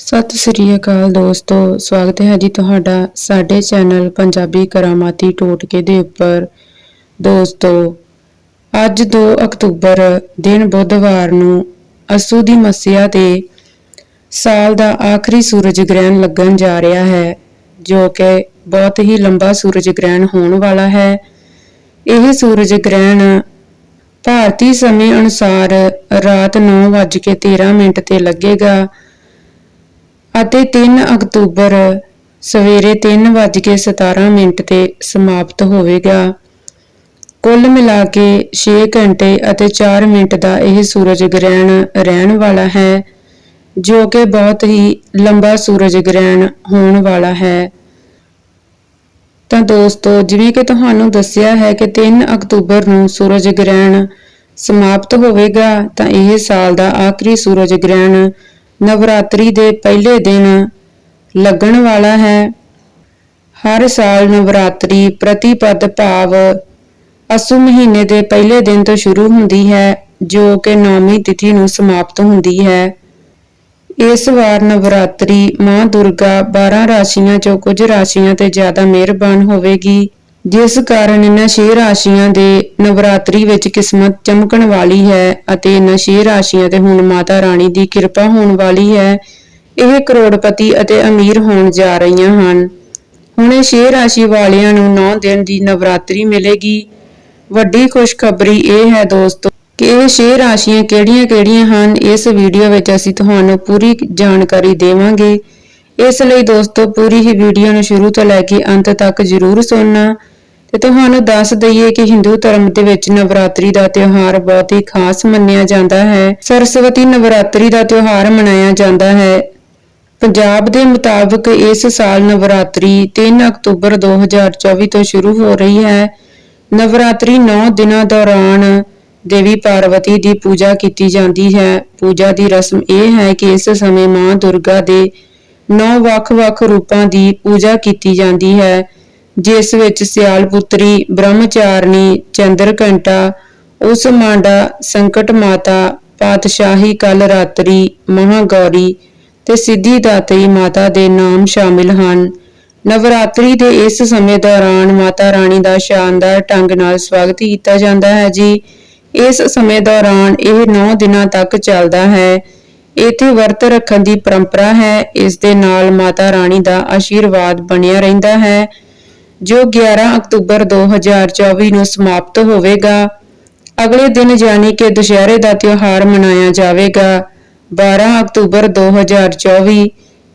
ਸਤਿ ਸ੍ਰੀ ਅਕਾਲ ਦੋਸਤੋ, ਸਵਾਗਤ ਹੈ ਜੀ ਤੁਹਾਡਾ ਸਾਡੇ ਚੈਨਲ ਪੰਜਾਬੀ ਕਰਾਮਾਤੀ ਟੋਟਕੇ ਦੇ ਉੱਪਰ। ਦੋਸਤੋ, ਅੱਜ 2 ਅਕਤੂਬਰ ਦਿਨ ਬੁੱਧਵਾਰ ਨੂੰ ਅਸੂ ਦੀ ਮੱਸਿਆ ਤੇ ਸਾਲ ਦਾ ਆਖਰੀ ਸੂਰਜ ਗ੍ਰਹਿਣ ਲੱਗਣ ਜਾ ਰਿਹਾ ਹੈ, ਜੋ ਕਿ ਬਹੁਤ ਹੀ ਲੰਬਾ ਸੂਰਜ ਗ੍ਰਹਿਣ ਹੋਣ ਵਾਲਾ ਹੈ। ਇਹ ਸੂਰਜ ਗ੍ਰਹਿਣ ਭਾਰਤੀ ਸਮੇਂ ਅਨੁਸਾਰ ਰਾਤ 9:13 ਮਿੰਟ ਤੇ ਲੱਗੇਗਾ। ਅਤੇ 3 ਅਕਤੂਬਰ, ਸਵੇਰੇ 3:17 ਮਿੰਟ ਤੇ ਸਮਾਪਤ ਹੋਵੇਗਾ। ਕੁੱਲ ਮਿਲਾ ਕੇ 6 ਘੰਟੇ ਅਤੇ 4 ਮਿੰਟ ਦਾ ਇਹ ਸੂਰਜ ਗ੍ਰਹਿਣ ਰਹਿਣ ਵਾਲਾ ਹੈ, ਜੋ ਕਿ ਬਹੁਤ ਹੀ ਲੰਬਾ ਸੂਰਜ ਗ੍ਰਹਿਣ ਹੋਣ ਵਾਲਾ ਹੈ। ਤਾਂ ਦੋਸਤੋ, ਜਿਵੇਂ ਕਿ ਤੁਹਾਨੂੰ ਦੱਸਿਆ ਹੈ ਕਿ 3 ਅਕਤੂਬਰ ਨੂੰ ਸੂਰਜ ਗ੍ਰਹਿਣ ਸਮਾਪਤ ਹੋਵੇਗਾ, ਤਾਂ ਇਹ ਸਾਲ ਦਾ ਆਖਰੀ ਸੂਰਜ ਗ੍ਰਹਿਣ ਨਵਰਾਤਰੀ ਦੇ ਪਹਿਲੇ ਦਿਨ ਲੱਗਣ ਵਾਲਾ ਹੈ। ਹਰ ਸਾਲ ਨਵਰਾਤਰੀ ਪ੍ਰਤੀਪਦ ਭਾਵ ਅਸੂ ਮਹੀਨੇ ਦੇ ਪਹਿਲੇ ਦਿਨ ਤੋਂ ਸ਼ੁਰੂ ਹੁੰਦੀ ਹੈ, ਜੋ ਕਿ ਨੌਵੀਂ ਤਿਥੀ ਨੂੰ ਸਮਾਪਤ ਹੁੰਦੀ ਹੈ। ਇਸ ਵਾਰ ਨਵਰਾਤਰੀ ਮਾਂ ਦੁਰਗਾ 12 ਰਾਸ਼ੀਆਂ ਚੋਂ ਕੁਝ ਰਾਸ਼ੀਆਂ ਤੇ ਜ਼ਿਆਦਾ ਮਿਹਰਬਾਨ ਹੋਵੇਗੀ। ਜਿਸ ਕਾਰਨ ਇਹਨਾਂ ਛੇ ਰਾਸ਼ੀਆਂ ਦੇ ਨਵਰਾਤਰੀ ਵਿੱਚ ਕਿਸਮਤ ਚਮਕਣ ਵਾਲੀ ਹੈ ਅਤੇ ਇਹਨਾਂ ਛੇ ਰਾਸ਼ੀਆਂ ਤੇ ਹੁਣ ਮਾਤਾ ਰਾਣੀ ਦੀ ਕਿਰਪਾ ਹੋਣ ਵਾਲੀ ਹੈ, ਇਹ ਕਰੋੜਪਤੀ ਅਤੇ ਅਮੀਰ ਹੋਣ ਜਾ ਰਹੀਆਂ ਹਨ। ਹੁਣ ਇਹ 6 ਰਾਸ਼ੀ ਵਾਲਿਆਂ ਨੂੰ 9 ਦਿਨ ਦੀ ਨਵਰਾਤਰੀ ਮਿਲੇਗੀ। ਵੱਡੀ ਖੁਸ਼ਖਬਰੀ ਇਹ ਹੈ ਦੋਸਤੋ ਕਿ ਇਹ ਛੇ ਰਾਸ਼ੀਆਂ ਕਿਹੜੀਆਂ-ਕਿਹੜੀਆਂ ਹਨ, ਇਸ ਵੀਡੀਓ ਵਿੱਚ ਅਸੀਂ ਤੁਹਾਨੂੰ ਪੂਰੀ ਜਾਣਕਾਰੀ ਦੇਵਾਂਗੇ। ਇਸ ਲਈ ਦੋਸਤੋ, ਪੂਰੀ ਹੀ ਵੀਡੀਓ ਨੂੰ ਸ਼ੁਰੂ ਤੋਂ ਲੈ ਕੇ ਅੰਤ ਤੱਕ ਜ਼ਰੂਰ ਸੁਣਨਾ। ਤੇ ਤੁਹਾਨੂੰ ਦੱਸ ਦਈਏ ਕਿ ਹਿੰਦੂ ਧਰਮ ਦੇ ਵਿੱਚ ਨਵਰਾਤਰੀ ਦਾ ਤਿਉਹਾਰ ਬਹੁਤ ਹੀ ਖਾਸ ਮੰਨਿਆ ਜਾਂਦਾ ਹੈ। ਸਰਸਵਤੀ ਨਵਰਾਤਰੀ ਦਾ ਤਿਉਹਾਰ ਮਨਾਇਆ ਜਾਂਦਾ ਹੈ। ਪੰਜਾਬ ਦੇ ਮੁਤਾਬਕ ਇਸ ਸਾਲ ਨਵਰਾਤਰੀ 3 ਅਕਤੂਬਰ 2024 ਤੋਂ ਸ਼ੁਰੂ ਹੋ ਰਹੀ ਹੈ। ਨਵਰਾਤਰੀ 9 ਦਿਨਾਂ ਦੌਰਾਨ ਦੇਵੀ ਪਾਰਵਤੀ ਦੀ ਪੂਜਾ ਕੀਤੀ ਜਾਂਦੀ ਹੈ। ਪੂਜਾ ਦੀ ਰਸਮ ਇਹ ਹੈ ਕਿ ਇਸ ਸਮੇਂ ਮਾਂ ਦੁਰਗਾ ਦੇ 9 ਵੱਖ-ਵੱਖ ਰੂਪਾਂ ਦੀ ਪੂਜਾ ਕੀਤੀ ਜਾਂਦੀ ਹੈ। ਜਿਸ ਵਿੱਚ ਸਿਆਲਪੁੱਤਰੀ, ਬ੍ਰਹਮਚਾਰਨੀ ਚੰਦਰਕੰਟਾ ਉਸ ਮਾਂਡਾ ਸੰਕਟ ਮਾਤਾ ਪਾਤਸ਼ਾਹੀ ਕਲ ਰਾਤਰੀ ਮਹਾਗੌਰੀ ਤੇ ਸਿੱਧੀ ਦਾਤਰੀ ਮਾਤਾ ਦੇ ਨਾਮ ਸ਼ਾਮਿਲ ਹਨ। ਨਵਰਾਤਰੀ ਦੇ ਇਸ ਸਮੇਂ ਦੌਰਾਨ ਮਾਤਾ ਰਾਣੀ ਦਾ ਸ਼ਾਨਦਾਰ ਢੰਗ ਨਾਲ ਸਵਾਗਤ ਕੀਤਾ ਜਾਂਦਾ ਹੈ ਜੀ। ਇਸ ਸਮੇਂ ਦੌਰਾਨ ਇਹ 9 ਦਿਨਾਂ ਤੱਕ ਚੱਲਦਾ ਹੈ। ਇੱਥੇ ਵਰਤ ਰੱਖਣ ਦੀ ਪਰੰਪਰਾ ਹੈ। ਇਸ ਦੇ ਨਾਲ ਮਾਤਾ ਰਾਣੀ ਦਾ ਆਸ਼ੀਰਵਾਦ ਬਣਿਆ ਰਹਿੰਦਾ ਹੈ। ਜੋ 11 ਅਕਤੂਬਰ 2024 ਨੂੰ ਸਮਾਪਤ ਹੋਵੇਗਾ, ਅਗਲੇ ਦਿਨ ਯਾਨੀ ਕਿ ਦੁਸ਼ਹਿਰੇ ਦਾ ਤਿਉਹਾਰ ਮਨਾਇਆ ਜਾਵੇਗਾ। 12 ਅਕਤੂਬਰ 2024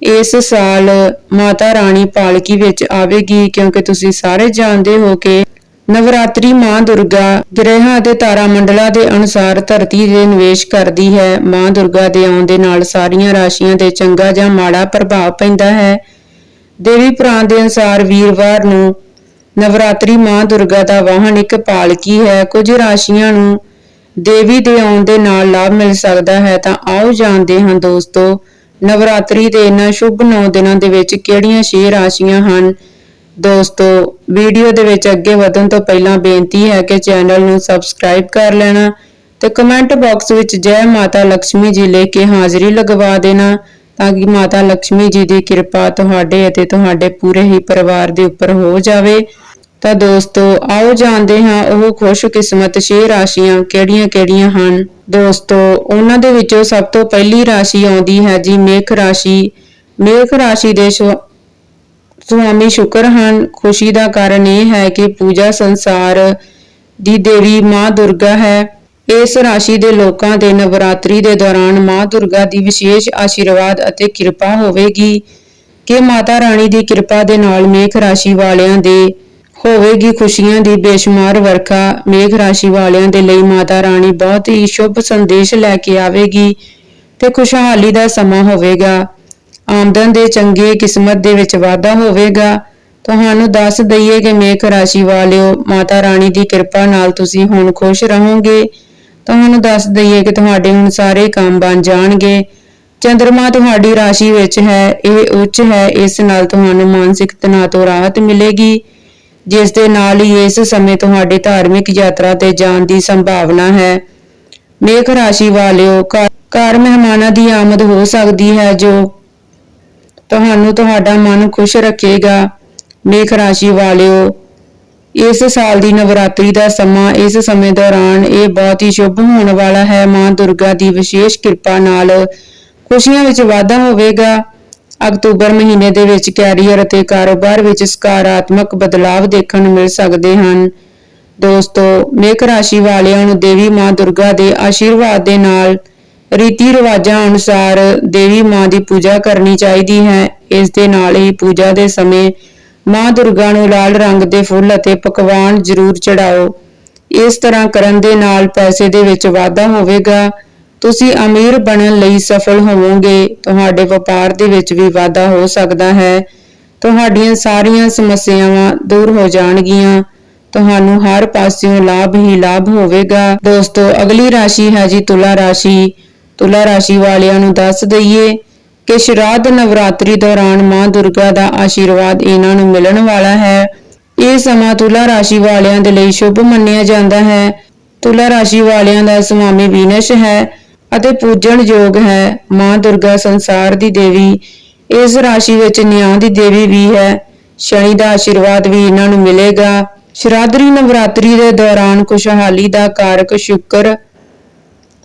ਇਸ ਸਾਲ ਮਾਤਾ ਰਾਣੀ ਪਾਲਕੀ ਵਿੱਚ ਆਵੇਗੀ, ਕਿਉਂਕਿ ਤੁਸੀਂ ਸਾਰੇ ਜਾਣਦੇ ਹੋ ਕਿ ਨਵਰਾਤਰੀ ਮਾਂ ਦੁਰਗਾ ਗ੍ਰਹਿਾਂ ਅਤੇ ਤਾਰਾ ਮੰਡਲਾਂ ਦੇ ਅਨੁਸਾਰ ਧਰਤੀ ਦੇ ਨਿਵੇਸ਼ ਕਰਦੀ ਹੈ। ਮਾਂ ਦੁਰਗਾ ਦੇ ਆਉਣ ਦੇ ਨਾਲ ਸਾਰੀਆਂ ਰਾਸ਼ੀਆਂ ਤੇ ਚੰਗਾ ਜਾਂ ਮਾੜਾ ਪ੍ਰਭਾਵ ਪੈਂਦਾ ਹੈ। ਦੇਵੀ ਪੁਰਾਣ ਦੇ ਅਨੁਸਾਰ ਵੀਰਵਾਰ ਨੂੰ ਨਵਰਾਤਰੀ ਮਾਂ ਦੁਰਗਾ ਦਾ ਵਾਹਨ ਇੱਕ ਪਾਲਕੀ ਹੈ। ਕੁਝ ਰਾਸ਼ੀਆਂ ਨੂੰ ਦੇਵੀ ਦੇ ਆਉਣ ਦੇ ਨਾਲ ਲਾਭ ਮਿਲ ਸਕਦਾ ਹੈ। ਤਾਂ ਆਓ ਜਾਣਦੇ ਹਾਂ ਦੋਸਤੋ, ਨਵਰਾਤਰੀ ਦੇ ਇਹਨਾਂ ਸ਼ੁਭ 9 ਦਿਨਾਂ ਦੇ ਵਿੱਚ ਕਿਹੜੀਆਂ ਛੇ ਰਾਸ਼ੀਆਂ ਹਨ? ਦੋਸਤੋ, ਵੀਡੀਓ ਦੇ ਵਿੱਚ ਅੱਗੇ ਵਧਣ ਤੋਂ ਪਹਿਲਾਂ ਬੇਨਤੀ ਹੈ ਕਿ ਚੈਨਲ ਨੂੰ ਸਬਸਕ੍ਰਾਈਬ ਕਰ ਲੈਣਾ ਤੇ ਕਮੈਂਟ ਬਾਕਸ ਵਿੱਚ ਜੈ ਮਾਤਾ ਲక్ష్ਮੀ ਜੀ ਲਿਖ ਕੇ ਹਾਜ਼ਰੀ ਲਗਵਾ ਦੇਣਾ। ਤਾਂ ਕਿ ਮਾਤਾ ਲక్ష్ਮੀ ਜੀ ਦੀ ਕਿਰਪਾ ਤੁਹਾਡੇ ਅਤੇ ਤੁਹਾਡੇ ਪੂਰੇ ਹੀ ਪਰਿਵਾਰ ਦੇ ਉੱਪਰ ਹੋ ਜਾਵੇ। ਤਾਂ ਦੋਸਤੋ, ਆਓ ਜਾਣਦੇ ਹਾਂ ਉਹ ਖੁਸ਼ ਕਿਸਮਤ ਛੇ ਰਾਸ਼ੀਆਂ ਕਿਹੜੀਆਂ-ਕਿਹੜੀਆਂ ਹਨ। ਦੋਸਤੋ, ਉਹਨਾਂ ਦੇ ਵਿੱਚੋਂ ਸਭ ਤੋਂ ਪਹਿਲੀ ਰਾਸ਼ੀ ਆਉਂਦੀ ਹੈ ਜੀ ਮੇਖ ਰਾਸ਼ੀ। ਮੇਖ ਰਾਸ਼ੀ ਦੇ ਸ਼ੁ- ਸੁਆਮੀ ਸ਼ੁਕਰ ਹਨ। ਖੁਸ਼ੀ ਦਾ ਕਾਰਨ ਇਹ ਹੈ ਕਿ ਪੂਜਾ ਸੰਸਾਰ ਦੀ ਦੇਵੀ ਮਾਂ ਦੁਰਗਾ ਹੈ। ਇਸ ਰਾਸ਼ੀ ਦੇ ਲੋਕਾਂ ਦੇ ਨਵਰਾਤਰੀ ਦੇ ਦੌਰਾਨ ਮਾਂ ਦੁਰਗਾ ਦੀ ਵਿਸ਼ੇਸ਼ ਆਸ਼ੀਰਵਾਦ ਅਤੇ ਕਿਰਪਾ ਹੋਵੇਗੀ। ਕਿ ਮਾਤਾ ਰਾਣੀ ਦੀ ਕਿਰਪਾ ਦੇ ਨਾਲ ਮੇਖ ਰਾਸ਼ੀ ਵਾਲਿਆਂ ਦੇ ਹੋਵੇਗੀ ਖੁਸ਼ੀਆਂ ਦੀ ਬੇਸ਼ੁਮਾਰ ਵਰਖਾ। ਮੇਘ ਰਾਸ਼ੀ ਵਾਲਿਆਂ ਦੇ ਲਈ ਮਾਤਾ ਰਾਣੀ ਬਹੁਤ ਹੀ ਸ਼ੁਭ ਸੰਦੇਸ਼ ਲੈ ਕੇ ਆਵੇਗੀ ਤੇ ਖੁਸ਼ਹਾਲੀ ਦਾ ਸਮਾਂ ਹੋਵੇਗਾ। ਆਮਦਨ ਦੇ ਚੰਗੇ ਕਿਸਮਤ ਦੇ ਵਿੱਚ ਵਾਧਾ ਹੋਵੇਗਾ। ਤੁਹਾਨੂੰ ਦੱਸ ਦਈਏ ਕਿ ਮੇਘ ਰਾਸ਼ੀ ਵਾਲਿਓ, ਮਾਤਾ ਰਾਣੀ ਦੀ ਕਿਰਪਾ ਨਾਲ ਤੁਸੀਂ ਹੁਣ ਖੁਸ਼ ਰਹੋਗੇ। ਤੁਹਾਨੂੰ ਦੱਸ ਦਈਏ ਕਿ ਤੁਹਾਡੇ ਹੁਣ ਸਾਰੇ ਕੰਮ ਬਣ ਜਾਣਗੇ। ਚੰ드ਰਮਾ ਤੁਹਾਡੀ ਰਾਸ਼ੀ ਵਿੱਚ ਹੈ, ਇਹ ਉੱਚ ਹੈ, ਇਸ ਨਾਲ ਤੁਹਾਨੂੰ ਮਾਨਸਿਕ ਤਣਾਅ ਤੋਂ ਰਾਹਤ ਮਿਲੇਗੀ, ਜਿਸ ਦੇ ਨਾਲ ਹੀ ਇਸ ਸਮੇਂ ਤੁਹਾਡੇ ਧਾਰਮਿਕ ਯਾਤਰਾ ਤੇ ਜਾਣ ਦੀ ਸੰਭਾਵਨਾ ਹੈ। ਮੇਖ ਰਾਸ਼ੀ ਵਾਲਿਓ, ਘਰ ਘਰ ਮਹਿਮਾਨਾਂ ਦੀ ਆਮਦ ਹੋ ਸਕਦੀ ਹੈ ਜੋ ਤੁਹਾਨੂੰ ਤੁਹਾਡਾ ਮਨ ਖੁਸ਼ ਰੱਖੇਗਾ। ਮੇਖ ਰਾਸ਼ੀ ਵਾਲਿਓ ਇਸ ਸਾਲ ਦੀ ਨਵਰਾਤਰੀ ਦਾ ਸਮਾਂ ਇਸ ਸਮੇਂ ਦੌਰਾਨ ਇਹ ਬਹੁਤ ਹੀ ਸ਼ੁਭ ਹੋਣ ਵਾਲਾ ਹੈ। ਮਾਂ ਦੁਰਗਾ ਦੀ ਵਿਸ਼ੇਸ਼ ਕਿਰਪਾ ਨਾਲ ਖੁਸ਼ੀਆਂ ਵਿੱਚ ਵਾਧਾ ਹੋਵੇਗਾ। ਅਕਤੂਬਰ ਮਹੀਨੇ ਦੇ ਵਿੱਚ ਕੈਰੀਅਰ ਅਤੇ ਕਾਰੋਬਾਰ ਵਿੱਚ ਸਕਾਰਾਤਮਕ ਬਦਲਾਅ ਦੇਖਣ ਨੂੰ ਮਿਲ ਸਕਦੇ ਹਨ। ਦੋਸਤੋ ਮੇਖ ਰਾਸ਼ੀ ਵਾਲਿਆਂ ਨੂੰ ਦੇਵੀ ਮਾਂ ਦੁਰਗਾ ਦੇ ਆਸ਼ੀਰਵਾਦ ਦੇ ਨਾਲ ਰੀਤੀ ਰਿਵਾਜਾਂ ਅਨੁਸਾਰ ਦੇਵੀ ਮਾਂ ਦੀ ਪੂਜਾ ਕਰਨੀ ਚਾਹੀਦੀ ਹੈ। ਇਸ ਦੇ ਨਾਲ ਹੀ ਪੂਜਾ ਦੇ ਸਮੇਂ ਮਾਂ ਦੁਰਗਾ ਨੂੰ ਲਾਲ ਰੰਗ ਦੇ ਫੁੱਲ ਅਤੇ ਪਕਵਾਨ ਜ਼ਰੂਰ ਚੜਾਓ। ਇਸ ਤਰ੍ਹਾਂ ਕਰਨ ਦੇ ਨਾਲ ਪੈਸੇ ਦੇ ਵਿੱਚ ਵਾਧਾ ਹੋਵੇਗਾ। ਤੁਸੀਂ ਅਮੀਰ ਬਣਨ ਲਈ ਸਫਲ ਹੋਵੋਗੇ। ਤੁਹਾਡੇ ਵਪਾਰ ਦੇ ਵਿੱਚ ਵੀ ਵਾਧਾ ਹੋ ਸਕਦਾ ਹੈ। ਤੁਹਾਡੀਆਂ ਸਾਰੀਆਂ ਸਮੱਸਿਆਵਾਂ ਦੂਰ ਹੋ ਜਾਣਗੀਆਂ। ਤੁਹਾਨੂੰ ਹਰ ਪਾਸਿਓਂ ਲਾਭ ਹੀ ਲਾਭ ਹੋਵੇਗਾ। ਦੋਸਤੋ, ਅਗਲੀ ਰਾਸ਼ੀ ਹੈ ਜੀ ਤੁਲਾ ਰਾਸ਼ੀ। ਤੁਲਾ ਰਾਸ਼ੀ ਵਾਲਿਆਂ ਨੂੰ ਦੱਸ ਦਈਏ ਕਿ ਸ਼ਰਾਧ ਨਵਰਾਤਰੀ ਦੌਰਾਨ ਮਾਂ ਦੁਰਗਾ ਦਾ ਆਸ਼ੀਰਵਾਦ ਇਹਨਾਂ ਨੂੰ ਮਿਲਣ ਵਾਲਾ ਹੈ। ਇਹ ਸਮਾਂ ਤੁਲਾ ਰਾਸ਼ੀ ਵਾਲਿਆਂ ਦੇ ਲਈ ਸ਼ੁਭ ਮੰਨਿਆ ਜਾਂਦਾ ਹੈ। ਤੁਲਾ ਰਾਸ਼ੀ ਵਾਲਿਆਂ ਦਾ ਸੁਆਮੀ ਵੀਨਸ਼ ਹੈ ਅਤੇ ਪੂਜਣ ਯੋਗ ਹੈ। ਮਾਂ ਦੁਰਗਾ ਸੰਸਾਰ ਦੀ ਦੇਵੀ, ਇਸ ਰਾਸ਼ੀ ਵਿੱਚ ਨਿਆਂ ਦੀ ਦੇਵੀ ਵੀ ਹੈ। ਸ਼ਨੀ ਦਾ ਆਸ਼ੀਰਵਾਦ ਵੀ ਇਹਨਾਂ ਨੂੰ ਮਿਲੇਗਾ। ਸ਼ਰਾਦਰੀ ਨਵਰਾਤਰੀ ਦੇ ਦੌਰਾਨ ਖੁਸ਼ਹਾਲੀ ਦਾ ਕਾਰਕ ਸ਼ੁਕਰ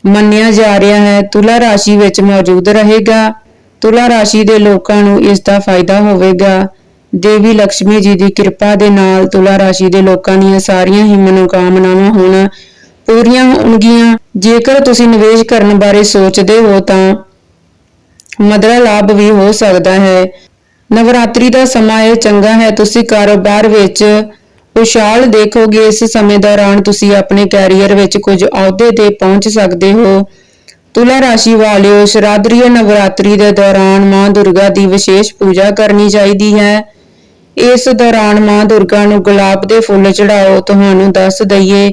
ਮੰਨਿਆ ਜਾ ਰਿਹਾ ਹੈ। ਤੁਲਾ ਰਾਸ਼ੀ ਵਿੱਚ ਮੌਜੂਦ ਰਹੇਗਾ। ਤੁਲਾ ਰਾਸ਼ੀ ਦੇ ਲੋਕਾਂ ਨੂੰ ਇਸ ਦਾ ਫਾਇਦਾ ਹੋਵੇਗਾ। ਦੇਵੀ ਲక్ష్ਮੀ ਜੀ ਦੀ ਕਿਰਪਾ ਦੇ ਨਾਲ ਤੁਲਾ ਰਾਸ਼ੀ ਦੇ ਲੋਕਾਂ ਦੀਆਂ ਸਾਰੀਆਂ ਹੀ ਮਨੋਕਾਮਨਾਵਾਂ ਹੁਣ ਪੂਰੀਆਂ ਹੋਣਗੀਆਂ। ਜੇਕਰ ਤੁਸੀਂ ਨਿਵੇਸ਼ ਕਰਨ ਬਾਰੇ ਸੋਚਦੇ ਹੋ ਤਾਂ ਮਦਰਾ ਲਾਭ ਵੀ ਹੋ ਸਕਦਾ ਹੈ। ਨਵਰਾਤਰੀ ਦਾ ਸਮਾਂ ਇਹ ਚੰਗਾ ਹੈ, ਤੁਸੀਂ ਕਾਰੋਬਾਰ ਵਿੱਚ ਉਛਾਲ ਦੇਖੋਗੇ। ਇਸ ਸਮੇਂ ਦੌਰਾਨ ਤੁਸੀਂ ਆਪਣੇ ਕੈਰੀਅਰ ਵਿੱਚ ਕੁਝ ਅਹੁਦੇ ਤੇ ਪਹੁੰਚ ਸਕਦੇ ਹੋ। ਤੁਲਾ ਰਾਸ਼ੀ ਵਾਲਿਓ, ਸ਼ਰਾਦਰੀ ਨਵਰਾਤਰੀ ਦੇ ਦੌਰਾਨ ਮਾਂ ਦੁਰਗਾ ਦੀ ਵਿਸ਼ੇਸ਼ ਪੂਜਾ ਕਰਨੀ ਚਾਹੀਦੀ ਹੈ। ਇਸ ਦੌਰਾਨ ਮਾਂ ਦੁਰਗਾ ਨੂੰ ਗੁਲਾਬ ਦੇ ਫੁੱਲ ਚੜਾਓ ਤੁਹਾਨੂੰ ਦੱਸ ਦਈਏ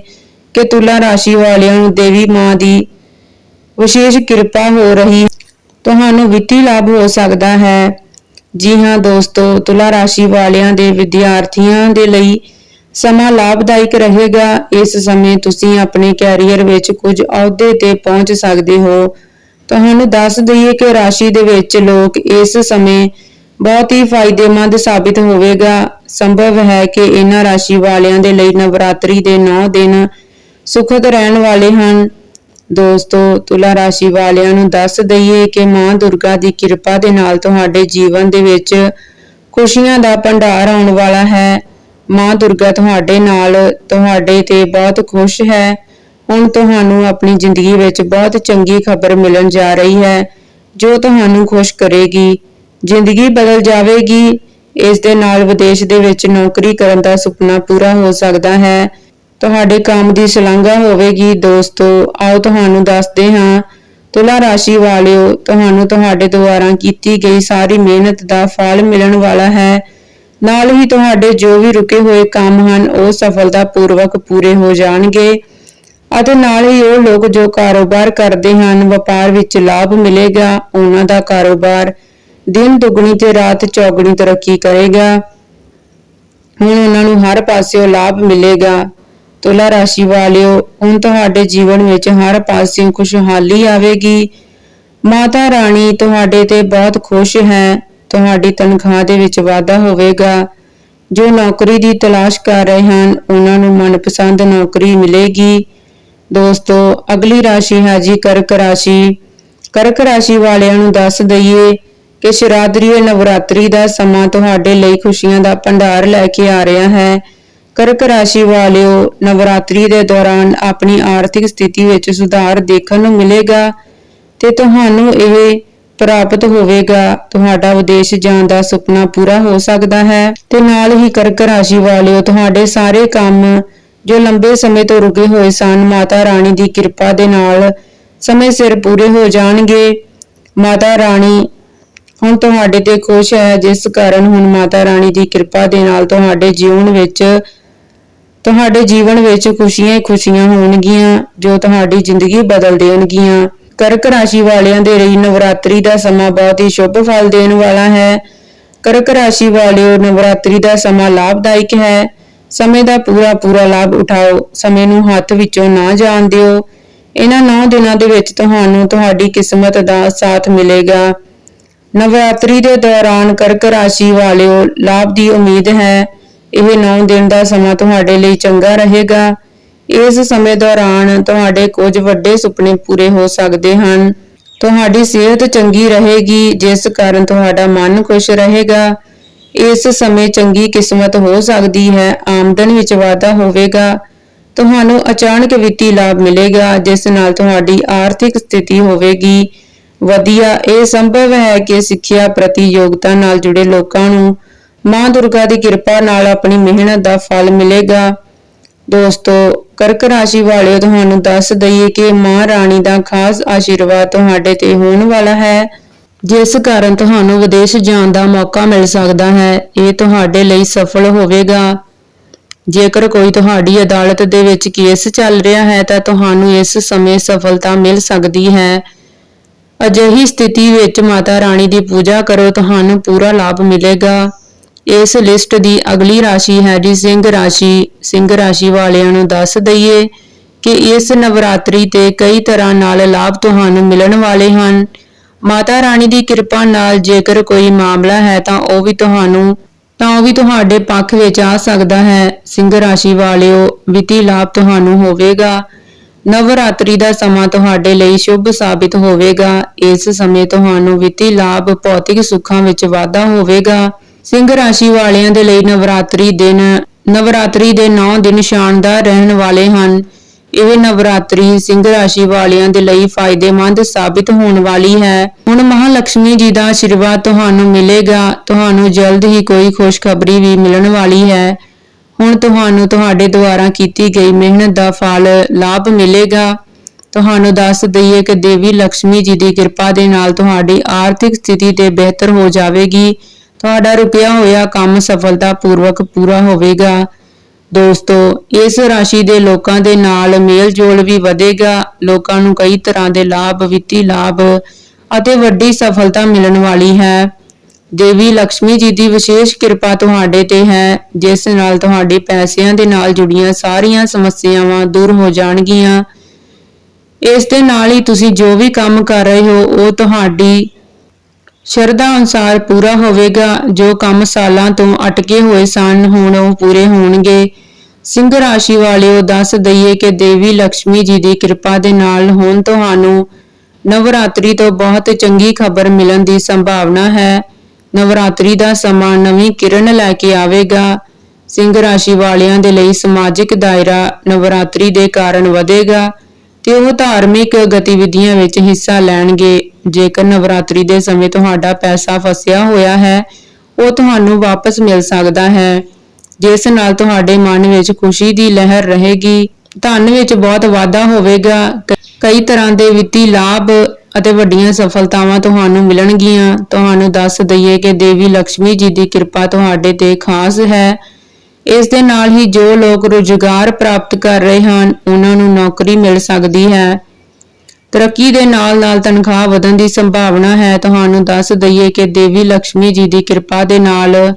ਕਿ ਤੁਲਾ ਰਾਸ਼ੀ ਵਾਲਿਆਂ ਨੂੰ ਦੇਵੀ ਮਾਂ ਦੀ ਵਿਸ਼ੇਸ਼ ਕਿਰਪਾ ਹੋ ਰਹੀ ਤੁਹਾਨੂੰ ਵਿੱਤੀ ਲਾਭ ਹੋ ਸਕਦਾ ਹੈ। ਜੀ ਹਾਂ ਦੋਸਤੋ, ਤੁਲਾ ਰਾਸ਼ੀ ਵਾਲਿਆਂ ਦੇ ਵਿਦਿਆਰਥੀਆਂ ਦੇ ਲਈ ਸਮਾਂ ਲਾਭਦਾਇਕ ਰਹੇਗਾ। ਇਸ ਸਮੇਂ ਤੁਸੀਂ ਆਪਣੇ ਕੈਰੀਅਰ ਵਿੱਚ ਕੁਝ ਅਹੁਦੇ ਤੇ ਪਹੁੰਚ ਸਕਦੇ ਹੋ। ਤੁਹਾਨੂੰ ਦੱਸ ਦਈਏ ਕਿ ਰਾਸ਼ੀ ਦੇ ਵਿੱਚ ਲੋਕ ਇਸ ਸਮੇਂ ਬਹੁਤ ਹੀ ਫਾਇਦੇਮੰਦ ਸਾਬਿਤ ਹੋਵੇਗਾ। ਸੰਭਵ ਹੈ ਕਿ ਇਹਨਾਂ ਰਾਸ਼ੀ ਵਾਲਿਆਂ ਦੇ ਲਈ ਨਵਰਾਤਰੀ ਦੇ 9 ਦਿਨ ਸੁਖਦ ਰਹਿਣ ਵਾਲੇ ਹਨ। ਦੋਸਤੋ, ਤੁਲਾ ਰਾਸ਼ੀ ਵਾਲਿਆਂ ਨੂੰ ਦੱਸ ਦਈਏ ਕਿ ਮਾਂ ਦੁਰਗਾ ਦੀ ਕਿਰਪਾ ਦੇ ਨਾਲ ਤੁਹਾਡੇ ਜੀਵਨ ਦੇ ਵਿੱਚ ਖੁਸ਼ੀਆਂ ਦਾ ਭੰਡਾਰ ਆਉਣ ਵਾਲਾ ਹੈ। ਮਾਂ ਦੁਰਗਾ ਤੁਹਾਡੇ ਨਾਲ, ਤੁਹਾਡੇ ਤੇ ਬਹੁਤ ਖੁਸ਼ ਹੈ। ਹੁਣ ਤੁਹਾਨੂੰ ਆਪਣੀ ਜ਼ਿੰਦਗੀ ਵਿੱਚ ਬਹੁਤ ਚੰਗੀ ਖਬਰ ਮਿਲਣ ਜਾ ਰਹੀ ਹੈ, ਜੋ ਤੁਹਾਨੂੰ ਖੁਸ਼ ਕਰੇਗੀ। ਜ਼ਿੰਦਗੀ ਬਦਲ ਜਾਵੇਗੀ। ਇਸ ਦੇ ਨਾਲ ਵਿਦੇਸ਼ ਦੇ ਵਿੱਚ ਨੌਕਰੀ ਕਰਨ ਦਾ ਸੁਪਨਾ ਪੂਰਾ ਹੋ ਸਕਦਾ ਹੈ। ਤੁਹਾਡੇ ਕੰਮ ਦੀ ਸ਼ਲਾਘਾ ਹੋਵੇਗੀ, ਦੋਸਤੋ। ਆਓ ਤੁਹਾਨੂੰ ਦੱਸਦੇ ਹਾਂ, ਤੁਲਾ ਰਾਸ਼ੀ ਵਾਲਿਓ, ਤੁਹਾਨੂੰ ਤੁਹਾਡੇ ਦੁਆਰਾ ਕੀਤੀ ਗਈ ਸਾਰੀ ਮਿਹਨਤ ਦਾ ਫਲ ਮਿਲਣ ਵਾਲਾ ਹੈ। ਨਾਲ ਹੀ ਤੁਹਾਡੇ ਜੋ ਵੀ ਰੁਕੇ ਹੋਏ ਕੰਮ ਹਨ, ਉਹ ਸਫਲਤਾ ਪੂਰਵਕ ਪੂਰੇ ਹੋ ਜਾਣਗੇ ਅਤੇ ਨਾਲ ਹੀ ਉਹ ਲੋਕ ਜੋ ਕਾਰੋਬਾਰ ਕਰਦੇ ਹਨ, ਵਪਾਰ ਵਿੱਚ ਲਾਭ ਮਿਲੇਗਾ, ਉਹਨਾਂ ਦਾ ਕਾਰੋਬਾਰ ਦਿਨ ਦੁੱਗਣੀ ਤੇ ਰਾਤ ਚੌਗਣੀ ਤਰੱਕੀ ਕਰੇਗਾ। ਹੁਣ ਉਹਨਾਂ ਨੂੰ ਹਰ ਪਾਸਿਓਂ ਲਾਭ ਮਿਲੇਗਾ। ਤੁਲਾ ਰਾਸ਼ੀ ਵਾਲਿਓ, ਹੁਣ ਤੁਹਾਡੇ ਜੀਵਨ ਵਿੱਚ ਹਰ ਪਾਸਿਓਂ ਖੁਸ਼ਹਾਲੀ ਆਵੇਗੀ। ਮਾਤਾ ਰਾਣੀ, ਤੁਹਾਡੇ ਤੇ ਬਹੁਤ ਖੁਸ਼ ਹੈ। ਤੁਹਾਡੀ ਤਨਖਾਹ ਦੇ ਵਿੱਚ ਵਾਧਾ ਹੋਵੇਗਾ। ਜੋ ਨੌਕਰੀ ਦੀ ਤਲਾਸ਼ ਕਰ ਰਹੇ ਹਨ, ਉਹਨਾਂ ਨੂੰ ਮਨਪਸੰਦ ਨੌਕਰੀ ਮਿਲੇਗੀ। ਦੋਸਤੋ, ਅਗਲੀ ਰਾਸ਼ੀ ਹੈ ਜੀ ਕਰਕ ਰਾਸ਼ੀ। ਕਰਕ ਰਾਸ਼ੀ ਵਾਲਿਆਂ ਨੂੰ ਦੱਸ ਦਈਏ ਕਿ ਸ਼ਰਾਦਰੀ ਨਵਰਾਤਰੀ ਦਾ ਸਮਾਂ ਤੁਹਾਡੇ ਲਈ ਖੁਸ਼ੀਆਂ ਦਾ ਭੰਡਾਰ ਲੈ ਕੇ ਆ ਰਿਹਾ ਹੈ। ਕਰਕ ਰਾਸ਼ੀ ਵਾਲਿਓ, ਨਵਰਾਤਰੀ ਦੇ ਦੌਰਾਨ ਆਪਣੀ ਆਰਥਿਕ ਸਥਿਤੀ ਵਿੱਚ ਸੁਧਾਰ ਦੇਖਣ ਨੂੰ ਮਿਲੇਗਾ ਤੇ ਤੁਹਾਨੂੰ ਇਹ ਪ੍ਰਾਪਤ ਹੋਵੇਗਾ। ਤੁਹਾਡਾ ਵਿਦੇਸ਼ ਜਾਣ ਦਾ ਸੁਪਨਾ ਪੂਰਾ ਹੋ ਸਕਦਾ ਹੈ ਤੇ ਨਾਲ ਹੀ ਕਰਕ ਰਾਸ਼ੀ ਵਾਲਿਓ, ਤੁਹਾਡੇ ਸਾਰੇ ਕੰਮ ਜੋ ਲੰਬੇ ਸਮੇਂ ਤੋਂ ਰੁਕੇ ਹੋਏ ਸਨ, ਮਾਤਾ ਰਾਣੀ ਦੀ ਕਿਰਪਾ ਦੇ ਨਾਲ ਸਮੇਂ ਸਿਰ ਪੂਰੇ ਹੋ ਜਾਣਗੇ। ਮਾਤਾ ਰਾਣੀ, ਹੁਣ ਤੁਹਾਡੇ ਤੇ ਖੁਸ਼ ਹੈ, ਜਿਸ ਕਾਰਨ ਹੁਣ ਮਾਤਾ ਰਾਣੀ ਦੀ ਕਿਰਪਾ ਦੇ ਨਾਲ ਤੁਹਾਡੇ ਜੀਵਨ ਵਿੱਚ, ਤੁਹਾਡੇ ਜੀਵਨ ਵਿੱਚ ਖੁਸ਼ੀਆਂ ਹੀ ਖੁਸ਼ੀਆਂ ਹੋਣਗੀਆਂ, ਜੋ ਤੁਹਾਡੀ ਜ਼ਿੰਦਗੀ ਬਦਲ ਦੇਣਗੀਆਂ। ਕਰਕ ਰਾਸ਼ੀ ਵਾਲਿਆਂ ਦੇ ਲਈ ਨਵਰਾਤਰੀ ਦਾ ਸਮਾਂ ਬਹੁਤ ਹੀ ਸ਼ੁਭ ਫਲ ਦੇਣ ਵਾਲਾ ਹੈ। ਕਰਕ ਰਾਸ਼ੀ ਵਾਲਿਓ, ਨਵਰਾਤਰੀ ਦਾ ਸਮਾਂ ਲਾਭਦਾਇਕ ਹੈ। ਸਮੇਂ ਦਾ ਪੂਰਾ ਪੂਰਾ ਲਾਭ ਉਠਾਓ। ਸਮੇਂ ਨੂੰ ਹੱਥ ਵਿੱਚੋਂ ਨਾ ਜਾਣ ਦਿਓ। ਇਹਨਾਂ 9 ਦਿਨਾਂ ਦੇ ਵਿੱਚ ਤੁਹਾਨੂੰ ਤੁਹਾਡੀ ਕਿਸਮਤ ਦਾ ਸਾਥ ਮਿਲੇਗਾ। ਨਵਰਾਤਰੀ ਦੇ ਦੌਰਾਨ ਕਰਕ ਰਾਸ਼ੀ ਵਾਲਿਓ, ਲਾਭ ਦੀ ਉਮੀਦ ਹੈ। ਇਹ 9 ਦਿਨ ਦਾ ਸਮਾਂ ਤੁਹਾਡੇ ਲਈ ਚੰਗਾ ਰਹੇਗਾ। ਇਸ ਸਮੇਂ ਦੌਰਾਨ ਤੁਹਾਡੇ ਕੁਝ ਵੱਡੇ ਸੁਪਨੇ ਪੂਰੇ ਹੋ ਸਕਦੇ ਹਨ। ਤੁਹਾਡੀ ਸਿਹਤ ਚੰਗੀ ਰਹੇਗੀ, ਜਿਸ ਕਾਰਨ ਤੁਹਾਡਾ ਮਨ ਖੁਸ਼ ਰਹੇਗਾ। ਇਸ ਸਮੇਂ ਚੰਗੀ ਕਿਸਮਤ ਹੋ ਸਕਦੀ ਹੈ, ਆਮਦਨ ਵਿੱਚ ਵਾਧਾ ਹੋਵੇਗਾ। ਤੁਹਾਨੂੰ ਅਚਾਨਕ ਵਿੱਤੀ ਲਾਭ ਮਿਲੇਗਾ, ਜਿਸ ਨਾਲ ਤੁਹਾਡੀ ਆਰਥਿਕ ਸਥਿਤੀ ਹੋਵੇਗੀ। ਵਧੀਆ, ਇਹ ਸੰਭਵ ਹੈ ਕਿ ਸਿੱਖਿਆ ਪ੍ਰਤੀ ਯੋਗਤਾ ਨਾਲ ਜੁੜੇ ਲੋਕਾਂ ਨੂੰ ਮਾਂ ਦੁਰਗਾ ਦੀ ਕਿਰਪਾ ਨਾਲ ਆਪਣੀ ਮਿਹਨਤ ਦਾ ਫਲ ਮਿਲੇਗਾ। ਦੋਸਤੋ ਕਰਕ ਰਾਸ਼ੀ ਵਾਲਿਓ, ਤੁਹਾਨੂੰ ਦੱਸ ਦਈਏ ਕਿ ਮਾਂ ਰਾਣੀ ਦਾ ਖਾਸ ਆਸ਼ੀਰਵਾਦ ਤੁਹਾਡੇ ਤੇ ਹੋਣ ਵਾਲਾ ਹੈ। ਜਿਸ ਕਾਰਨ ਤੁਹਾਨੂੰ ਵਿਦੇਸ਼ ਜਾਣ ਦਾ ਮੌਕਾ ਮਿਲ ਸਕਦਾ ਹੈ। ਇਹ ਤੁਹਾਡੇ ਲਈ ਸਫਲ ਹੋਵੇਗਾ। ਜੇਕਰ ਕੋਈ ਤੁਹਾਡੀ ਅਦਾਲਤ ਦੇ ਵਿੱਚ ਕੇਸ ਚੱਲ ਰਿਹਾ ਹੈ, ਤਾਂ ਤੁਹਾਨੂੰ ਇਸ ਸਮੇਂ ਸਫਲਤਾ ਮਿਲ ਸਕਦੀ ਹੈ। ਅਜਿਹੀ ਸਥਿਤੀ ਵਿੱਚ ਮਾਤਾ ਰਾਣੀ ਦੀ ਪੂਜਾ ਕਰੋ, ਤੁਹਾਨੂੰ ਪੂਰਾ ਲਾਭ ਮਿਲੇਗਾ। ਇਸ ਲਿਸਟ ਦੀ ਅਗਲੀ ਰਾਸ਼ੀ ਹੈ ਜੀ, ਸਿੰਘ ਰਾਸ਼ੀ। ਸਿੰਘ ਰਾਸ਼ੀ ਵਾਲਿਆਂ ਨੂੰ ਦੱਸ ਦਈਏ ਕਿ ਇਸ ਨਵਰਾਤਰੀ ਤੇ ਕਈ ਤਰ੍ਹਾਂ ਨਾਲ ਲਾਭ ਤੁਹਾਨੂੰ ਮਿਲਣ ਵਾਲੇ ਹਨ। ਮਾਤਾ ਰਾਣੀ ਦੀ ਕਿਰਪਾ ਨਾਲ ਜੇਕਰ ਕੋਈ ਮਾਮਲਾ ਹੈ ਤਾਂ ਉਹ ਵੀ ਤੁਹਾਨੂੰ, ਤਾਂ ਉਹ ਵੀ ਤੁਹਾਡੇ ਪੱਖ ਵਿੱਚ ਆ ਸਕਦਾ ਹੈ। ਸਿੰਘ ਰਾਸ਼ੀ ਵਾਲਿਓ, ਵਿੱਤੀ ਲਾਭ ਤੁਹਾਨੂੰ ਹੋਵੇਗਾ। ਨਵਰਾਤਰੀ ਦਾ ਸਮਾਂ ਤੁਹਾਡੇ ਲਈ ਸ਼ੁਭ ਸਾਬਿਤ ਹੋਵੇਗਾ। ਇਸ ਸਮੇਂ ਤੁਹਾਨੂੰ ਵਿੱਤੀ ਲਾਭ ਭੌਤਿਕ ਸੁੱਖਾਂ ਵਿੱਚ ਵਾਧਾ ਹੋਵੇਗਾ। ਸਿੰਘ ਰਾਸ਼ੀ ਵਾਲਿਆਂ ਦੇ ਲਈ ਨਵਰਾਤਰੀ ਦਿਨ, ਨਵਰਾਤਰੀ ਦੇ 9 ਦਿਨ ਸ਼ਾਨਦਾਰ ਰਹਿਣ ਵਾਲੇ ਹਨ। ਇਹ ਨਵਰਾਤਰੀ ਸਿੰਘ ਰਾਸ਼ੀ ਵਾਲਿਆਂ ਦੇ ਲਈ ਫਾਇਦੇਮੰਦ ਸਾਬਿਤ ਹੋਣ ਵਾਲੀ ਹੈ। ਹੁਣ ਮਹਾਲక్ష్ਮੀ ਜੀ ਦਾ ਆਸ਼ੀਰਵਾਦ ਤੁਹਾਨੂੰ ਮਿਲੇਗਾ। ਤੁਹਾਨੂੰ ਜਲਦ ਹੀ ਕੋਈ ਖੁਸ਼ਖਬਰੀ ਵੀ ਮਿਲਣ ਵਾਲੀ ਹੈ। ਹੁਣ ਤੁਹਾਨੂੰ ਤੁਹਾਡੇ ਦੁਆਰਾ ਕੀਤੀ ਗਈ ਮਿਹਨਤ ਦਾ ਫਲ, ਲਾਭ ਮਿਲੇਗਾ। ਤੁਹਾਨੂੰ ਦੱਸ ਦਈਏ ਕਿ ਦੇਵੀ ਲక్ష్ਮੀ ਜੀ ਦੀ ਕਿਰਪਾ ਦੇ ਨਾਲ ਤੁਹਾਡੀ ਆਰਥਿਕ ਸਥਿਤੀ ਤੇ ਬਿਹਤਰ ਹੋ ਜਾਵੇਗੀ। ਤੁਹਾਡਾ ਰੁਕਿਆ ਹੋਇਆ ਕੰਮ ਸਫਲਤਾਪੂਰਵਕ ਪੂਰਾ ਹੋਵੇਗਾ। ਦੋਸਤੋ, ਇਸ ਰਾਸ਼ੀ ਦੇ ਲੋਕਾਂ ਦੇ ਨਾਲ ਮੇਲ ਜੋਲ ਵੀ ਵਧੇਗਾ। ਲੋਕਾਂ ਨੂੰ ਕਈ ਤਰ੍ਹਾਂ ਦੇ ਲਾਭ, ਵਿੱਤੀ ਲਾਭ ਅਤੇ ਵੱਡੀ ਸਫਲਤਾ ਮਿਲਣ ਵਾਲੀ ਹੈ। ਦੇਵੀ ਲక్ష్ਮੀ ਜੀ ਦੀ ਵਿਸ਼ੇਸ਼ ਕਿਰਪਾ ਤੁਹਾਡੇ ਤੇ ਹੈ, ਜਿਸ ਨਾਲ ਤੁਹਾਡੇ ਪੈਸਿਆਂ ਦੇ ਨਾਲ ਜੁੜੀਆਂ ਸਾਰੀਆਂ ਸਮੱਸਿਆਵਾਂ ਦੂਰ ਹੋ ਜਾਣਗੀਆਂ। ਇਸ ਦੇ ਨਾਲ ਹੀ ਤੁਸੀਂ ਜੋ ਵੀ ਕੰਮ ਕਰ ਰਹੇ ਹੋ, ਉਹ ਤੁਹਾਡੀ ਸ਼ਰਧਾ ਅਨੁਸਾਰ ਪੂਰਾ ਹੋਵੇਗਾ, ਜੋ ਕੰਮ ਸਾਲਾਂ ਤੋਂ ਅਟਕੇ ਹੋਏ ਸਨ, ਹੁਣ ਉਹ ਪੂਰੇ ਹੋਣਗੇ। ਸਿੰਘ ਰਾਸ਼ੀ ਵਾਲਿਓ, ਦੱਸ ਦਈਏ ਕਿ ਦੇਵੀ ਲక్ష్ਮੀ ਜੀ ਦੀ ਕਿਰਪਾ ਦੇ ਨਾਲ ਹੁਣ ਤੁਹਾਨੂੰ ਨਵਰਾਤਰੀ ਤੋਂ ਬਹੁਤ ਚੰਗੀ ਖਬਰ ਮਿਲਣ ਦੀ ਸੰਭਾਵਨਾ ਹੈ। ਨਵਰਾਤਰੀ ਦਾ ਸਮਾਂ ਨਵੀਂ ਕਿਰਨ ਲੈ ਕੇ ਆਵੇਗਾ। ਸਿੰਘ ਰਾਸ਼ੀ ਵਾਲਿਆਂ ਦੇ ਲਈ ਸਮਾਜਿਕ ਦਾਇਰਾ ਨਵਰਾਤਰੀ ਦੇ ਕਾਰਨ ਵਧੇਗਾ। ਤੇ ਉਹ ਧਾਰਮਿਕ ਗਤੀਵਿਧੀਆਂ ਵਿੱਚ ਹਿੱਸਾ ਲੈਣਗੇ। ਜੇਕਰ ਨਵਰਾਤਰੀ ਦੇ ਸਮੇਂ ਤੁਹਾਡਾ ਪੈਸਾ ਫਸਿਆ ਹੋਇਆ ਹੈ, ਉਹ ਤੁਹਾਨੂੰ ਵਾਪਸ ਮਿਲ ਸਕਦਾ ਹੈ। ਜਿਸ ਨਾਲ ਤੁਹਾਡੇ ਮਨ ਵਿੱਚ ਖੁਸ਼ੀ ਦੀ ਲਹਿਰ ਰਹੇਗੀ। ਧਨ ਵਿੱਚ ਬਹੁਤ ਵਾਧਾ ਹੋਵੇਗਾ। ਕਈ ਤਰ੍ਹਾਂ ਦੇ ਵਿੱਤੀ ਲਾਭ ਅਤੇ ਵੱਡੀਆਂ ਸਫਲਤਾਵਾਂ ਤੁਹਾਨੂੰ ਮਿਲਣਗੀਆਂ। ਤੁਹਾਨੂੰ ਦੱਸ ਦਈਏ ਕਿ ਦੇਵੀ ਲక్ష్ਮੀ ਜੀ ਦੀ ਕਿਰਪਾ ਤੁਹਾਡੇ ਤੇ ਖਾਸ ਹੈ। ਇਸ ਦੇ ਨਾਲ ਹੀ ਜੋ ਲੋਕ ਰੁਜ਼ਗਾਰ ਪ੍ਰਾਪਤ ਕਰ ਰਹੇ ਹਨ, ਉਹਨਾਂ ਨੂੰ ਨੌਕਰੀ ਮਿਲ ਸਕਦੀ ਹੈ। ਤਰੱਕੀ ਦੇ ਨਾਲ-ਨਾਲ ਤਨਖਾਹ ਵਧਣ ਦੀ ਸੰਭਾਵਨਾ ਹੈ। ਤੁਹਾਨੂੰ ਦੱਸ ਦਈਏ ਕਿ ਦੇਵੀ ਲక్ష్ਮੀ ਜੀ ਦੀ ਕਿਰਪਾ ਦੇ ਨਾਲ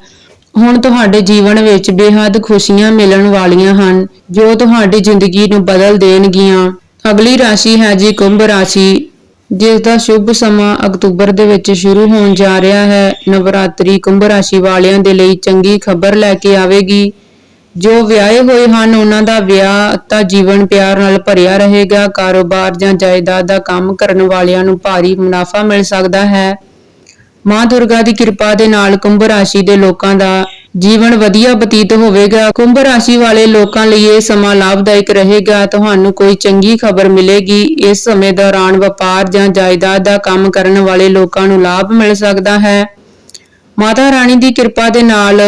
ਹੁਣ ਤੁਹਾਡੇ ਜੀਵਨ ਵਿੱਚ ਬੇਹੱਦ ਖੁਸ਼ੀਆਂ ਮਿਲਣ ਵਾਲੀਆਂ ਹਨ, ਜੋ ਤੁਹਾਡੀ ਜ਼ਿੰਦਗੀ ਨੂੰ ਬਦਲ ਦੇਣਗੀਆਂ। ਅਗਲੀ ਰਾਸ਼ੀ ਹੈ ਜੀ ਕੁੰਭ ਰਾਸ਼ੀ। ਜਿਸ ਦਾ ਸ਼ੁਭ ਸਮਾਂ ਅਕਤੂਬਰ ਦੇ ਵਿੱਚ ਸ਼ੁਰੂ ਹੋਣ ਜਾ ਰਿਹਾ ਹੈ, ਨਵਰਾਤਰੀ ਕੁੰਭ ਰਾਸ਼ੀ ਵਾਲਿਆਂ ਦੇ ਲਈ ਚੰਗੀ ਖਬਰ ਲੈ ਕੇ ਆਵੇਗੀ। ਜੋ ਵਿਆਹੇ ਹੋਏ ਹਨ, ਉਹਨਾਂ ਦਾ ਵਿਆਹ ਤਾਂ ਜੀਵਨ ਪਿਆਰ ਨਾਲ ਭਰਿਆ ਰਹੇਗਾ, ਕਾਰੋਬਾਰ ਜਾਂ ਜਾਇਦਾਦ ਦਾ ਕੰਮ ਕਰਨ ਵਾਲਿਆਂ ਨੂੰ ਭਾਰੀ ਮੁਨਾਫਾ ਮਿਲ ਸਕਦਾ ਹੈ। ਮਾਂ ਦੁਰਗਾ ਦੀ ਕਿਰਪਾ ਦੇ ਨਾਲ ਕੁੰਭ ਰਾਸ਼ੀ ਦੇ ਲੋਕਾਂ ਦਾ ਜੀਵਨ ਵਧੀਆ ਬਤੀਤ ਹੋਵੇਗਾ। ਕੁੰਭ ਰਾਸ਼ੀ ਵਾਲੇ ਲੋਕਾਂ ਲਈ ਇਹ ਸਮਾਂ ਲਾਭਦਾਇਕ ਰਹੇਗਾ। ਤੁਹਾਨੂੰ ਕੋਈ ਚੰਗੀ ਖਬਰ ਮਿਲੇਗੀ। ਇਸ ਸਮੇਂ ਦੌਰਾਨ ਵਪਾਰ ਜਾਂ ਜਾਇਦਾਦ ਦਾ ਕੰਮ ਕਰਨ ਵਾਲੇ ਲੋਕਾਂ ਨੂੰ ਲਾਭ ਮਿਲ ਸਕਦਾ ਹੈ। ਮਾਤਾ ਰਾਣੀ ਦੀ ਕਿਰਪਾ ਦੇ ਨਾਲ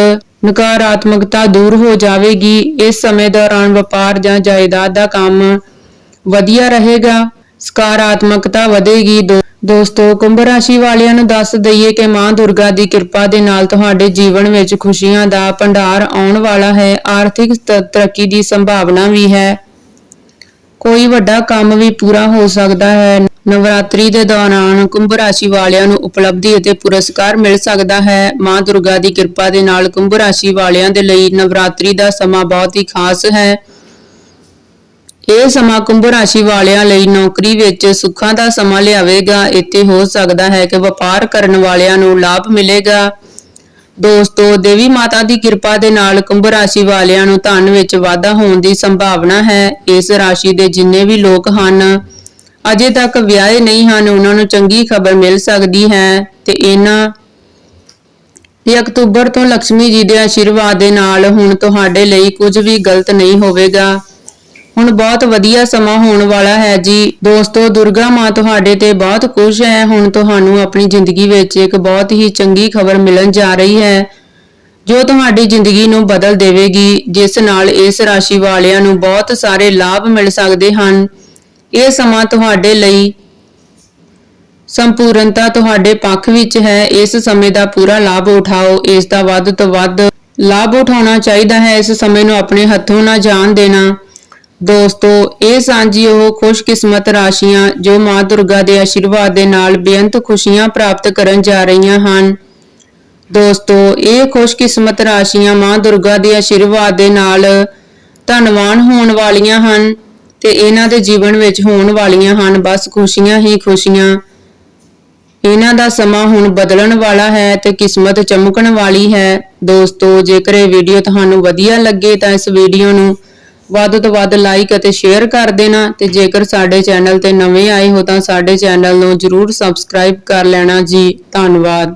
ਨਕਾਰਾਤਮਕਤਾ ਦੂਰ ਹੋ ਜਾਵੇਗੀ। ਇਸ ਸਮੇਂ ਦੌਰਾਨ ਵਪਾਰ ਜਾਂ ਜਾਇਦਾਦ ਦਾ ਕੰਮ ਵਧੀਆ ਰਹੇਗਾ। ਸਕਾਰਾਤਮਕਤਾ ਵਧੇਗੀ। ਦੋ- ਦੋਸਤੋ, ਕੁੰਭ ਰਾਸ਼ੀ ਵਾਲਿਆਂ ਨੂੰ ਦੱਸ ਦਈਏ ਕਿ ਮਾਂ ਦੁਰਗਾ ਦੀ ਕਿਰਪਾ ਦੇ ਨਾਲ ਤੁਹਾਡੇ ਜੀਵਨ ਵਿੱਚ ਖੁਸ਼ੀਆਂ ਦਾ ਭੰਡਾਰ ਆਉਣ ਵਾਲਾ ਹੈ, ਆਰਥਿਕ ਤਰੱਕੀ ਦੀ ਸੰਭਾਵਨਾ ਵੀ ਹੈ। ਕੋਈ ਵੱਡਾ ਕੰਮ ਵੀ ਪੂਰਾ ਹੋ ਸਕਦਾ ਹੈ। ਨਵਰਾਤਰੀ ਦੇ ਦੌਰਾਨ ਕੁੰਭ ਰਾਸ਼ੀ ਵਾਲਿਆਂ ਨੂੰ ਉਪਲਬਧੀ ਅਤੇ ਪੁਰਸਕਾਰ ਮਿਲ ਸਕਦਾ ਹੈ। ਮਾਂ ਦੁਰਗਾ ਦੀ ਕਿਰਪਾ ਦੇ ਨਾਲ ਕੁੰਭ ਰਾਸ਼ੀ ਵਾਲਿਆਂ ਦੇ ਲਈ ਨਵਰਾਤਰੀ ਦਾ ਸਮਾਂ ਬਹੁਤ ਹੀ ਖਾਸ ਹੈ। ਇਹ ਸਮਾਂ ਕੁੰਭ ਰਾਸ਼ੀ ਵਾਲਿਆਂ ਲਈ ਨੌਕਰੀ ਵਿੱਚ ਸੁੱਖਾਂ ਦਾ ਸਮਾਂ ਲਿਆਵੇਗਾ। ਇੱਥੇ ਹੋ ਸਕਦਾ ਹੈ ਕਿ ਵਪਾਰ ਕਰਨ ਵਾਲਿਆਂ ਨੂੰ ਲਾਭ ਮਿਲੇਗਾ। ਦੋਸਤੋ, ਦੇਵੀ ਮਾਤਾ ਦੀ ਕਿਰਪਾ ਦੇ ਨਾਲ ਕੁੰਭ ਰਾਸ਼ੀ ਵਾਲਿਆਂ ਨੂੰ ਧਨ ਵਿੱਚ ਵਾਧਾ ਹੋਣ ਦੀ ਸੰਭਾਵਨਾ ਹੈ। ਇਸ ਰਾਸ਼ੀ ਦੇ ਜਿੰਨੇ ਵੀ ਲੋਕ ਹਨ, ਅਜੇ ਤੱਕ ਵਿਆਹੇ ਨਹੀਂ ਹਨ, ਉਹਨਾਂ ਨੂੰ ਚੰਗੀ ਖਬਰ ਮਿਲ ਸਕਦੀ ਹੈ ਤੇ ਇਹਨਾਂ ਤੇ ਅਕਤੂਬਰ ਤੋਂ ਲక్ష్ਮੀ ਜੀ ਦੇ ਆਸ਼ੀਰਵਾਦ ਦੇ ਨਾਲ ਹੁਣ ਤੁਹਾਡੇ ਲਈ ਕੁਝ ਵੀ ਗਲਤ ਨਹੀਂ ਹੋਵੇਗਾ। ਹੁਣ ਬਹੁਤ ਵਧੀਆ ਸਮਾਂ ਹੋਣ ਵਾਲਾ ਹੈ ਜੀ। ਦੋਸਤੋ, ਦੁਰਗਾ ਮਾਂ ਤੁਹਾਡੇ ਤੇ ਬਹੁਤ ਖੁਸ਼ ਹੈ। ਹੁਣ ਤੁਹਾਨੂੰ ਆਪਣੀ ਜ਼ਿੰਦਗੀ ਵਿੱਚ ਇੱਕ ਬਹੁਤ ਹੀ ਚੰਗੀ ਖਬਰ ਮਿਲਣ ਜਾ ਰਹੀ ਹੈ, ਜੋ ਤੁਹਾਡੀ ਜ਼ਿੰਦਗੀ ਨੂੰ ਬਦਲ ਦੇਵੇਗੀ, ਜਿਸ ਨਾਲ ਇਸ ਰਾਸ਼ੀ ਵਾਲਿਆਂ ਨੂੰ ਬਹੁਤ ਸਾਰੇ ਲਾਭ ਮਿਲ ਸਕਦੇ ਹਨ। ਇਹ ਸਮਾਂ ਤੁਹਾਡੇ ਲਈ ਸੰਪੂਰਨਤਾ ਤੁਹਾਡੇ ਪੱਖ ਵਿੱਚ ਹੈ। ਇਸ ਸਮੇਂ ਦਾ ਪੂਰਾ ਲਾਭ ਉਠਾਓ। ਇਸ ਦਾ ਵੱਧ ਤੋਂ ਵੱਧ ਲਾਭ ਉਠਾਉਣਾ ਚਾਹੀਦਾ ਹੈ। ਇਸ ਸਮੇਂ ਨੂੰ ਆਪਣੇ ਹੱਥੋਂ ਨਾ ਜਾਣ ਦੇਣਾ। ਦੋਸਤੋ, ਇਹ ਸਾਂਝੀ ਉਹ ਖੁਸ਼ਕਿਸਮਤ ਰਾਸ਼ੀਆਂ ਜੋ ਮਾਂ ਦੁਰਗਾ ਦੇ ਆਸ਼ੀਰਵਾਦ ਦੇ ਨਾਲ ਬੇਅੰਤ ਖੁਸ਼ੀਆਂ ਪ੍ਰਾਪਤ ਕਰਨ ਜਾ ਰਹੀਆਂ ਹਨ। ਦੋਸਤੋ, ਇਹ ਖੁਸ਼ਕਿਸਮਤ ਰਾਸ਼ੀਆਂ ਮਾਂ ਦੁਰਗਾ ਦੇ ਆਸ਼ੀਰਵਾਦ ਦੇ ਨਾਲ ਧਨਵਾਨ ਹੋਣ ਵਾਲੀਆਂ ਹਨ ਤੇ ਇਹਨਾਂ ਦੇ ਜੀਵਨ ਵਿੱਚ ਹੋਣ ਵਾਲੀਆਂ ਹਨ। ਬਸ ਖੁਸ਼ੀਆਂ ਹੀ ਖੁਸ਼ੀਆਂ। ਇਹਨਾਂ ਦਾ ਸਮਾਂ ਹੁਣ ਬਦਲਣ ਵਾਲਾ ਹੈ ਤੇ ਕਿਸਮਤ ਚਮਕਣ ਵਾਲੀ ਹੈ। ਦੋਸਤੋ, ਜੇਕਰ ਇਹ ਵੀਡੀਓ ਤੁਹਾਨੂੰ ਵਧੀਆ ਲੱਗੇ ਤਾਂ ਇਸ ਵੀਡੀਓ ਨੂੰ ਵੱਧ ਤੋਂ ਵੱਧ ਲਾਈਕ ਅਤੇ ਸ਼ੇਅਰ ਕਰ ਦੇਣਾ ਤੇ ਜੇਕਰ ਸਾਡੇ ਚੈਨਲ ਤੇ ਨਵੇਂ ਆਏ ਹੋ ਤਾਂ ਸਾਡੇ ਚੈਨਲ ਨੂੰ ਜਰੂਰ ਸਬਸਕ੍ਰਾਈਬ ਕਰ ਲੈਣਾ ਜੀ। ਧੰਨਵਾਦ।